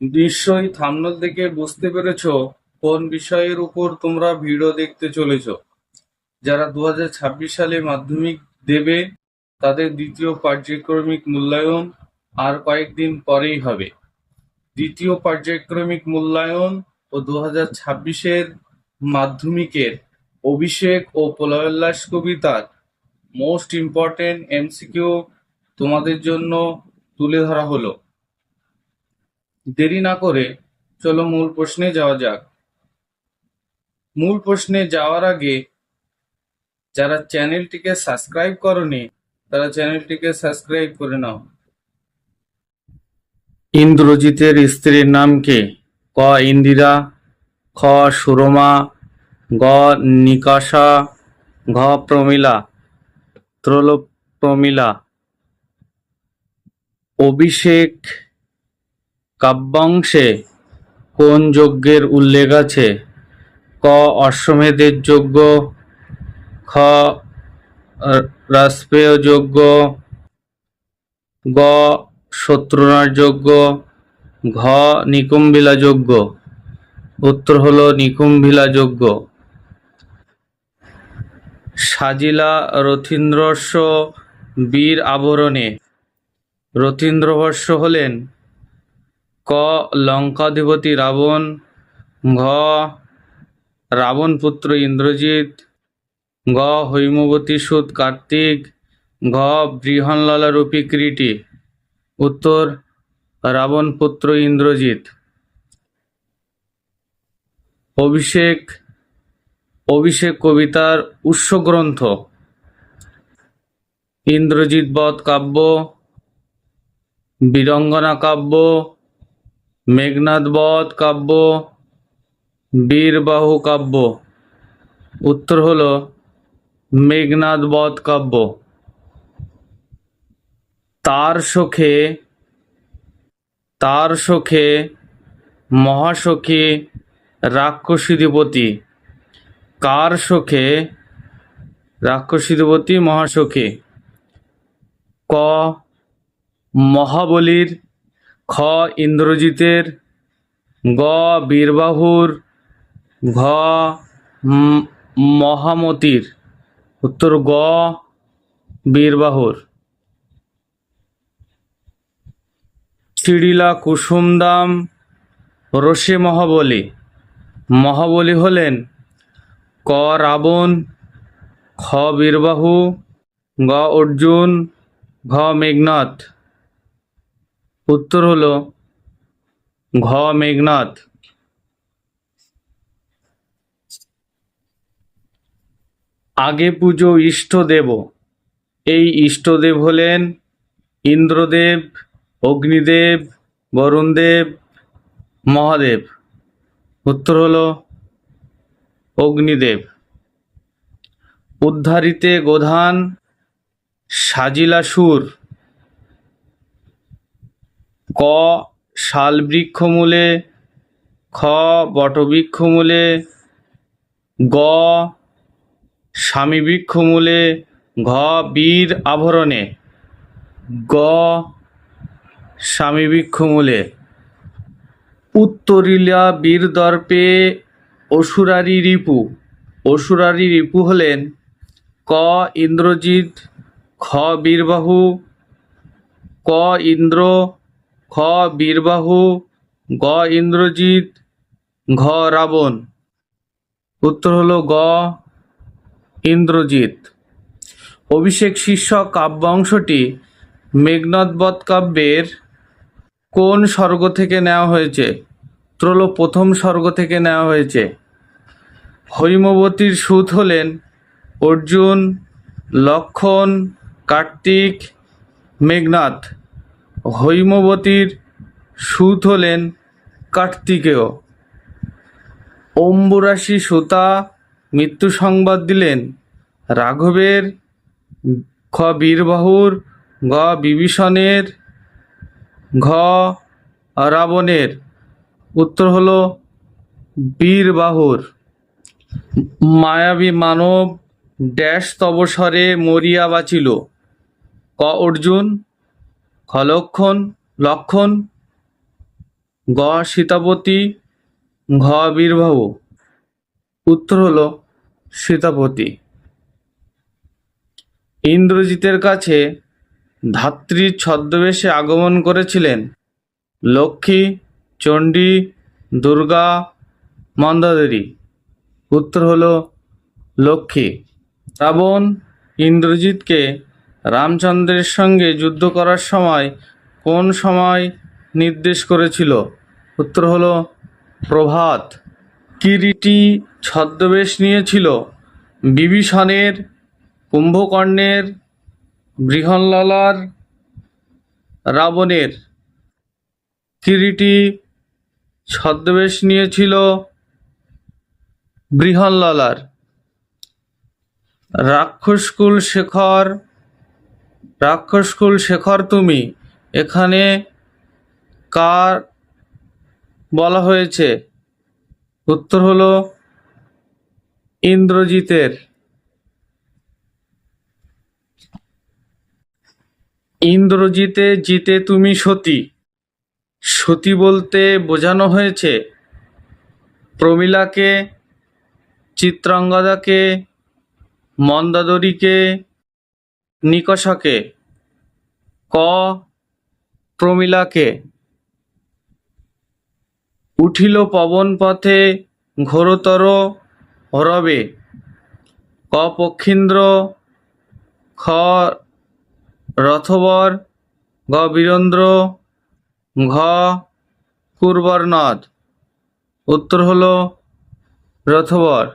নিশ্চয়ই থাম্বনেল দেখে বুঝতে পেরেছ কোন বিষয়ের উপর তোমরা ভিডিও দেখতে চলেছ। যারা দু হাজার ছাব্বিশ সালে মাধ্যমিক দেবে, তাদের দ্বিতীয় পর্যায়ক্রমিক মূল্যায়ন আর কয়েকদিন পরেই হবে। দ্বিতীয় পর্যায়ক্রমিক মূল্যায়ন ও দু হাজার ছাব্বিশের মাধ্যমিকের অভিষেক ও প্রলয়োল্লাস কবিতার মোস্ট ইম্পর্টেন্ট এমসিকিউ তোমাদের জন্য তুলে ধরা হলো। দেরি না করে চলো মূল প্রশ্নে যাওয়া যাক। মূল প্রশ্নে যাওয়ার আগে যারা চ্যানেলটিকে সাবস্ক্রাইব করনি, তারা চ্যানেলটিকে সাবস্ক্রাইব করে নাও। ইন্দ্রজিতের স্ত্রীর নাম কে? ক, ইন্দিরা, খ, সুরমা, গ, নিকাশা, ঘ, প্রমিলা ত্রল প্রমিলা অভিষেক কাব্যাংশে কোন যজ্ঞের উল্লেখ আছে? ক, অশ্বমেধের যজ্ঞ, খ রাজপেয় যজ্ঞ, গ শত্রুনার যজ্ঞ, ঘ, নিকুম্ভিলা যজ্ঞ। উত্তর হল নিকুম্ভিলা যজ্ঞ। সাজিলা রথীন্দ্রস্য বীর আবরণে। রথীন্দ্রবর্ষ হলেন ক লঙ্কাধিপতি রাবণ, ঘ রাবণ পুত্র ইন্দ্রজিৎ, গ হৈমবতী সুত কার্তিক, ঘ বৃহন্লালা রূপী কিরীটি উত্তর, রাবণ পুত্র ইন্দ্রজিৎ। অভিষেক অভিষেক কবিতার উৎস গ্রন্থ ইন্দ্রজিৎ বধ কাব্য, বীরঙ্গনা কাব্য মেঘনাদ বধ কাব্য, বীরবাহু কাব্য। উত্তর হলো মেঘনাদ বধ কাব্য। তার সখে তার সখে, মহাসখী রাক্ষসীধিপতি কার সখে রাক্ষসীধিপতি মহাসখী। ক, মহাবলীর খ ইন্দ্রজিতের, গ বীরবাহুর, ঘ মহামতির। উত্তর গ বীরবাহুর। চিড়িলা কুসুমদাম রসে মহাবলী। মহাবলী হলেন ক রাবণ, খ বীরবাহু, গ অর্জুন, ঘ মেঘনাথ। উত্তর হলো ঘ মেঘনাথ আগে পুজো ইষ্টদেব। এই ইষ্টদেব হলেন ইন্দ্রদেব, অগ্নিদেব, বরুণদেব, মহাদেব। উত্তর হলো অগ্নিদেব। উদ্ধারিতে গোধান সাজিলা সুর ক শালবৃক্ষমূলে, খ, বটবৃক্ষমূলে, গ, স্বামীবৃক্ষমূলে, ঘ, বীর আভরণে, গ, স্বামীবৃক্ষমূলে। উত্তরিলা বীর দর্পে অসুরারি রিপু অসুরারি রিপু হলেন ক, ইন্দ্রজিৎ, খ, বীরবাহু, ক, ইন্দ্র খ বীরবাহু, গ ইন্দ্রজিৎ, ঘ রাবণ। উত্তর হলো গ ইন্দ্রজিৎ। অভিষেক শীর্ষক কাব্যাংশটি মেঘনাদবধ কাব্যের কোন স্বর্গ থেকে নেওয়া হয়েছে? উত্তর হলো প্রথম স্বর্গ থেকে নেওয়া হয়েছে। হৈমবতীর সুত হলেন অর্জুন, লক্ষণ, কার্তিক মেঘনাথ হৈমবতীর সুত হলেন কার্তিকেয়। অম্বুরাশি সুতা মৃত্যু সংবাদ দিলেন। রাঘবের খ বীরবাহুর গ বিভীষণের, ঘ রাবণের। উত্তর হল বীরবাহুর। মায়াবী মানব ড্যাশ তবসরে মরিয়া বাঁচিল। ক অর্জুন খ লক্ষণ, গ সীতাপতি, ঘ বীরবাহু উত্তর হল সীতাপতি। ইন্দ্রজিতের কাছে ধাত্রীর ছদ্মবেশে আগমন করেছিলেন লক্ষ্মী, চণ্ডী, দুর্গা, মন্দাদেবী। উত্তর হলো লক্ষ্মী। রাবণ ইন্দ্রজিৎকে রামচন্দ্রের সঙ্গে যুদ্ধ করার সময় কোন সময় নির্দেশ করেছিল? উত্তর হলো, প্রভাত। কিরিটি ছদ্মবেশ নিয়েছিল। বিভীষণের, কুম্ভকর্ণের, বৃহন্ললার, রাবণের। কিরিটি ছদ্মবেশ নিয়েছিল বৃহন্ললার। রাক্ষসকুল শেখর রাক্ষসকুল শেখর তুমি, এখানে কার বলা হয়েছে? উত্তর হলো ইন্দ্রজিতের। ইন্দ্রজিতে জিতে তুমি সতী। সতী বলতে বোঝানো হয়েছে প্রমীলাকে, চিত্রাঙ্গদাকে, মন্দাদরীকে নিকষাকে, ক প্রমীলাকে, উঠিল পবন পথে ঘোরতর হরবে, ক পক্ষীন্দ্র, খ রথবর, গ বীরেন্দ্র, ঘ কুরবরনাথ। উত্তর হল রথবর।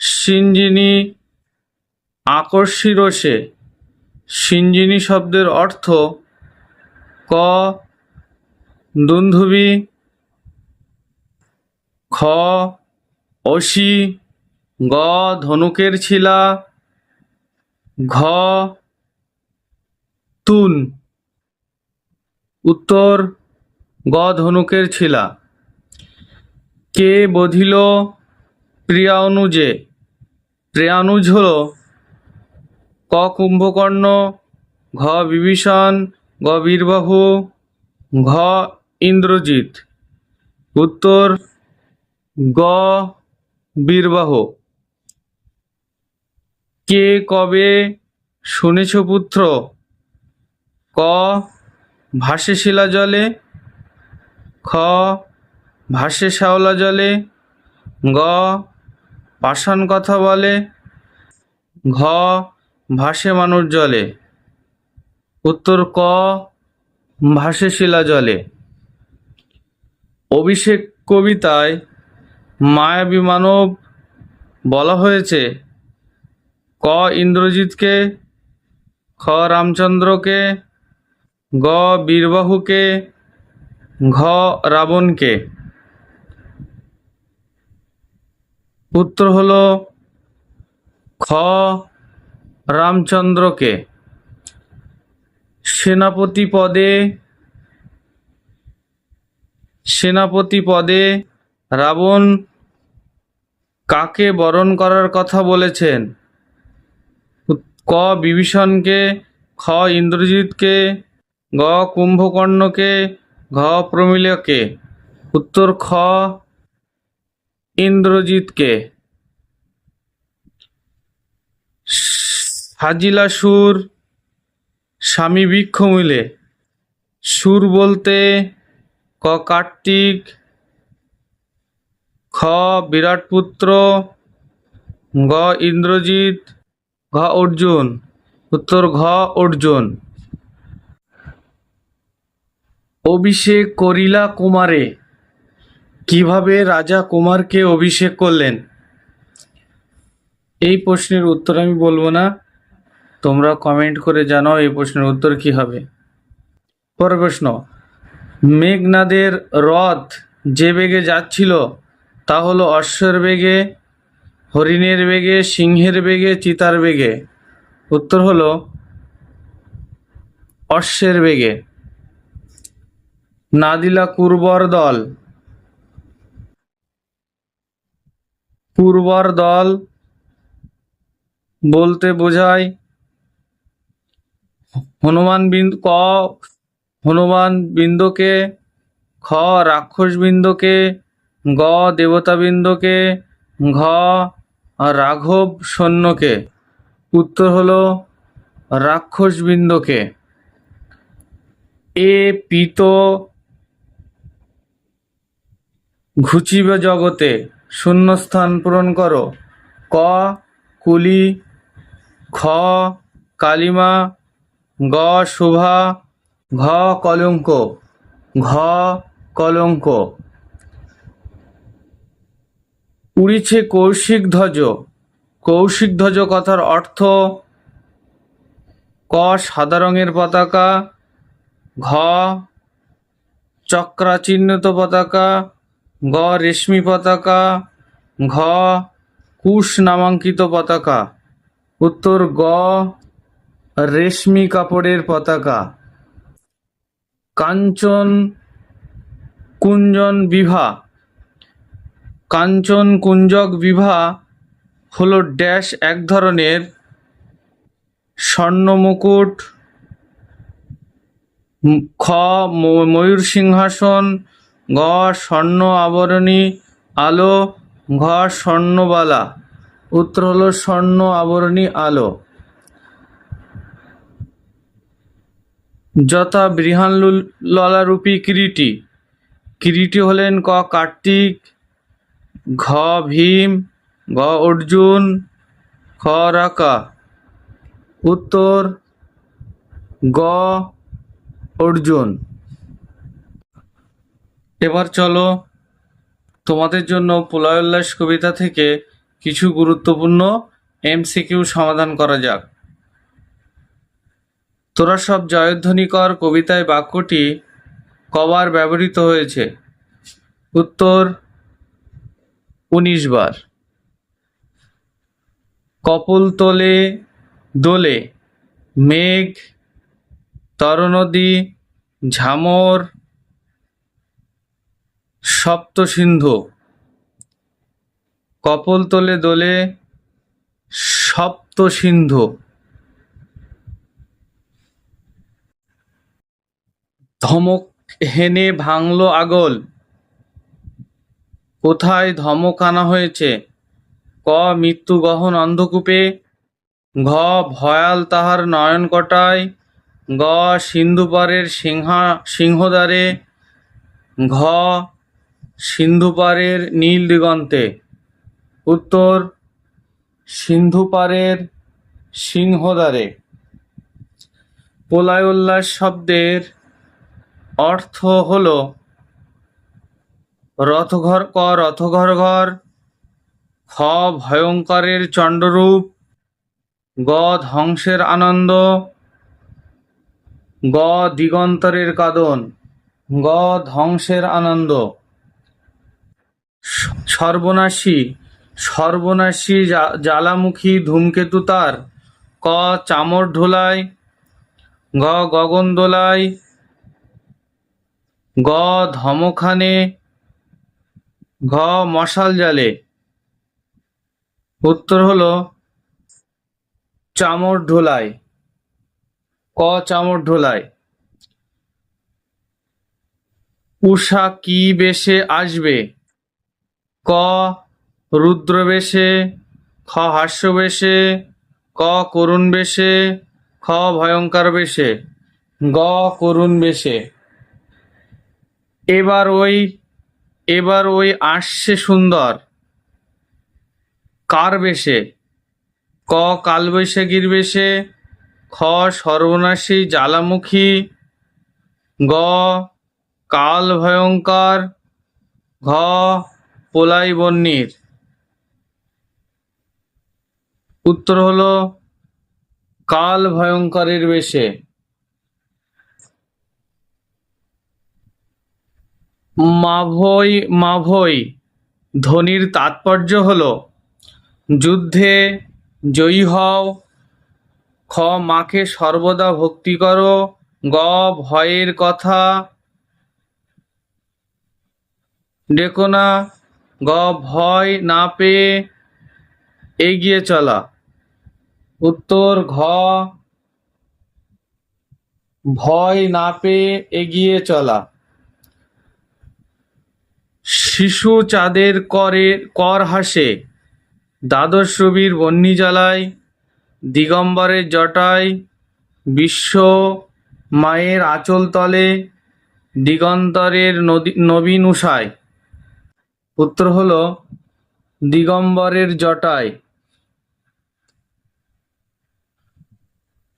সিঞ্জিনী আকর্ষী রসে সিঞ্জিনী শব্দের অর্থ ক, দুন্ধুবি, খ, অসি, গ, ধনুকের ছিলা, ঘ, তুন। উত্তর, গ, ধনুকের ছিলা। কে বধিল প্রিয়ানুজে? প্রিয়ানুজ হল ক কুম্ভকর্ণ, ঘ বিভীষণ, গ বীরবাহু, ঘ ইন্দ্রজিৎ। উত্তর, গ বীরবাহু। কে কবে শুনেছ পুত্র? ক ভাসে শিলা জলে। খ ভাসে শ্যাওলা জলে। গ পাষাণ কথা বলে। ঘ ভাসে মানুষ জলে। উত্তর ক, ভাসে শিলা জলে। অভিষেক কবিতায় মায়াবী মানব বলা হয়েছে, ক ইন্দ্রজিৎকে, খ রামচন্দ্রকে, গ বীরবাহুকে, ঘ রাবণকে। উত্তর হলো খ রামচন্দ্রকে। সেনাপতি পদে সেনাপতি পদে রাবণ কাকে বরণ করার কথা বলেছেন? ক, বিভীষণকে, খ, ইন্দ্রজিৎকে, গ, কুম্ভকর্ণকে, ঘ, প্রমীলকে। উত্তর, খ, ইন্দ্রজিৎকে। হাজিলা সুর, স্বামী বৃক্ষ মিলে। সুর বলতে ক কার্তিক, খ বিরাট পুত্র, গ ইন্দ্রজিৎ, ঘ অর্জুন। উত্তর ঘ অর্জুন। অভিষেক করিলা কুমারে, কীভাবে রাজা কুমারকে অভিষেক করলেন? এই প্রশ্নের উত্তর আমি বলব না। তোমরা কমেন্ট করে জানাও এই প্রশ্নের উত্তর কি হবে। পরের প্রশ্ন, মেঘনাদের রথ যে বেগে যাচ্ছিল তা হলো অশ্বের বেগে, হরিণের বেগে, সিংহের বেগে, চিতার বেগে। উত্তর হলো অশ্বের বেগে। নাদিলা কুর্বর দল। পূর্বর দল বলতে বোঝায় হনুমান বিন্দু ক, হনুমান বৃন্দকে, খ, রাক্ষস বৃন্দকে, গ, দেবতা বৃন্দকে, ঘ, রাঘব সৈন্যকে। উত্তর হলো রাক্ষস বৃন্দকে। এ পিত ঘুচিবে জগতে, শূন্যস্থান পূরণ করো। ক, কুলি, খ, কালিমা গ শোভা, ঘ কলঙ্ক ঘ কলঙ্ক। উড়িছে কৌশিক ধ্বজ। কৌশিক ধ্বজ কথার অর্থ ক সাদা রঙের পতাকা, ঘ চক্রাচিহ্নিত পতাকা, গ রেশমি পতাকা, ঘ কুশ নামাঙ্কিত পতাকা। উত্তর গ রেশমি কাপড়ের পতাকা। কাঞ্চন কুঞ্জন বিভা। কাঞ্চন কুঞ্জক বিভা হলো ড্যাশ এক ধরনের স্বর্ণ মুকুট, খ ময়ূর সিংহাসন, গ স্বর্ণ আবরণী, আলো, ঘ স্বর্ণবালা। উত্তর হলো স্বর্ণ আবরণী আলো। যথা ললারূপী কিরিটি। কিরিটি হলেন ক কার্তিক, ঘ ভীম, গ অর্জুন, খ রাকা। উত্তর, গ অর্জুন। এবার চলো তোমাদের জন্য প্রলয় উল্লাস কবিতা থেকে কিছু গুরুত্বপূর্ণ এমসিকিউ সমাধান করা যাক। তোরা সব জয়ধ্বনি কর কবিতায় বাক্যটি কবার ব্যবহৃত হয়েছে। উত্তর উনিশ বার। কপল তোলে দোলে, মেঘ, তরনদী, ঝামর সপ্ত সিন্ধু কপল তোলে দোলে সপ্ত ধমক হেনে ভাঙলো আগল। কোথায় ধমক আনা হয়েছে? ক মৃত্যু গহন অন্ধকূপে? ঘ ভয়াল তাহার নয়ন কটায়? গ সিন্ধুপারের সিংহা সিংহদ্বারে? ঘ সিন্ধুপারের নীল দিগন্তে? উত্তর সিন্ধুপারের সিংহদ্বারে। প্রলয় উল্লাস শব্দের অর্থ হল রথঘর ক রথঘর ঘর, খ ভয়ঙ্করের চণ্ডরূপ, গ ধ্বংসের আনন্দ, গ দিগন্তরের কাদন, গ ধ্বংসের আনন্দ। সর্বনাশী সর্বনাশী জ্বালামুখী ধূমকেতু তার, ক চামর ঢোলায়, গ গগন দোলায় গ ধমখানে, ঘ মশাল জালে। উত্তর হলো চামর ঢোলায়। ক চামর ঢোলায়। উষা কি বেশে আসবে? ক রুদ্র বেশে, খ হাস্য বেশে, ক করুণ বেশে, খ ভয়ঙ্কর বেশে। গ করুণ বেশে। এবার ওই এবার ওই আসছে সুন্দর। কার বেশে? ক কালবৈশাখীর বেশে, খ সর্বনাশী জ্বালামুখী, গ কাল ভয়ঙ্কর, ঘ পোলাই বন্যির। উত্তর হলো, কাল ভয়ঙ্করের বেশে। মাভৈ মাভৈ ধ্বনির তাৎপর্য হল, যুদ্ধে জয়ী হও, খ মাকে সর্বদা ভক্তি করো, গ ভয়ের কথা ডেকো না, গ ভয় না পেয়ে এগিয়ে চলা। উত্তর, ঘ ভয় না পেয়ে এগিয়ে চলা। শিশু চাঁদের করে, কর হাসে। দ্বাদশ রবির বন্যি জ্বালায় দিগম্বরের জটায়, বিশ্ব মায়ের আঁচল তলে, দিগন্তরের নদী, নবীন উষায়। উত্তর হলো দিগম্বরের জটায়।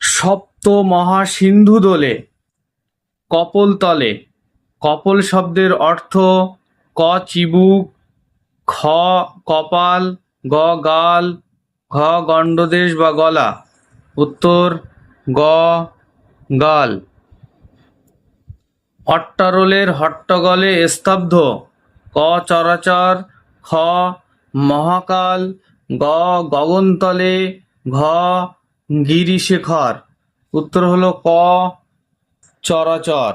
সপ্ত মহাসিন্ধু দোলে, কপল তলে। কপল শব্দের অর্থ ক চিবুক, খ কপাল, গ গাল, ঘ গণ্ডদেশ বা গলা। উত্তর, গ গাল। হট্টরোলের হট্টগলে স্তব্ধ। ক চরাচর, খ মহাকাল, গ গগনতলে, ঘ গিরিশেখর। উত্তর হলো ক চরাচর।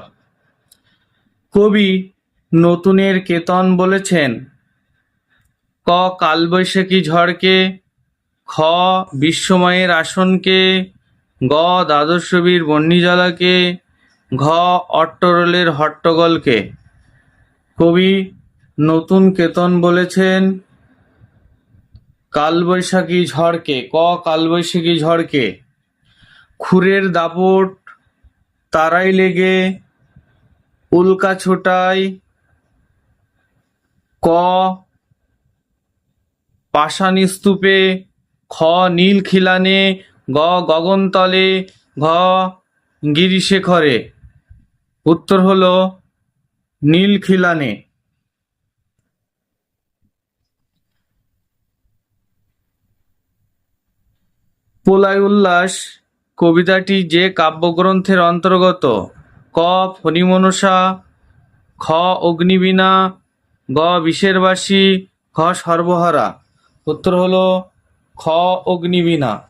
কবি নতুনের কেতন বলেছেন, ক কালবৈশাখী ঝড়কে, খ বিশ্বময়ের আসনকে, গ দ্বাদশ রবির বন্যিজলাকে, ঘ অট্টরোলের হট্টগোলকে। কবি নতুন কেতন বলেছেন, কালবৈশাখী ঝড়কে, ক কালবৈশাখী ঝড়কে। খুরের দাপট তারাই লেগে, উল্কা ছোটায় ক পাষাণ স্তূপে খ নীল খিলানে গ, গগনতলে, ঘ, গিরিশেখরে। উত্তর হলো নীল খিলানে পোলাই উল্লাস কবিতাটি যে কাব্যগ্রন্থের অন্তর্গত, ক, ফণিমনসা, খ, অগ্নিবীণা গ বিষেরবাসী খ সর্বহারা। উত্তর হলো খ অগ্নিবীণা।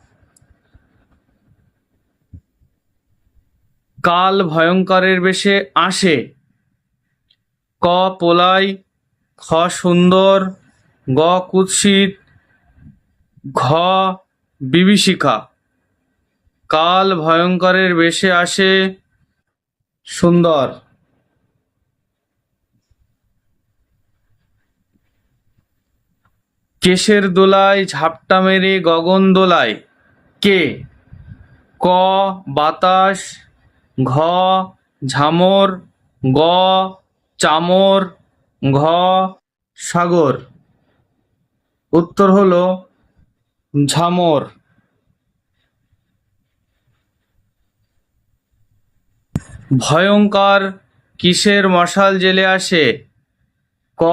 কাল ভয়ঙ্করের বেশে আসে। ক পোলাই, খ সুন্দর, গ কুৎসিত, ঘ বিভীষিকা। কাল ভয়ঙ্করের বেশে আসে সুন্দর। কেশের দোলায় ঝাপটা মেরে গগন দোলায়। কে? ক, বাতাস, ঘ, ঝামর, গ, চামর, ঘ, সাগর। উত্তর হলো ঝামর। ভয়ঙ্কর কিসের মশাল জেলে আসে? ক,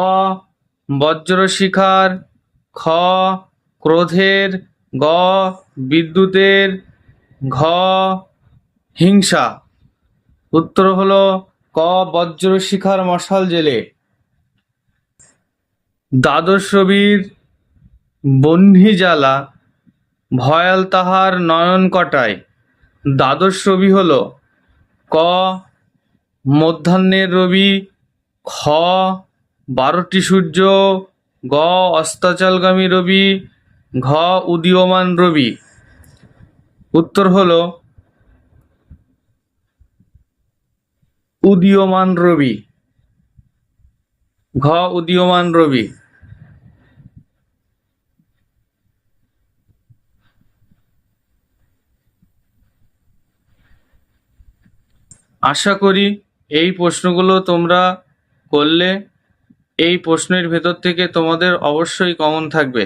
বজ্রশিখার খ, ক্রোধের, গ, বিদ্যুতের, ঘ, হিংসা। উত্তর হলো ক বজ্রশিখার মশাল জেলে। দ্বাদশ রবির বহ্নি জ্বালা, ভয়াল তাহার নয়ন কটায়। দ্বাদশ রবি হলো ক, মধ্যাহ্নের রবি, খ, বারোটি সূর্য গ অস্তাচলগামী রবি, ঘ উদীয়মান রবি। উত্তর হলো উদীয়মান রবি। ঘ উদীয়মান রবি। আশা করি এই প্রশ্নগুলো তোমরা করলে এই প্রশ্নের ভেতর থেকে তোমাদের অবশ্যই কমন থাকবে।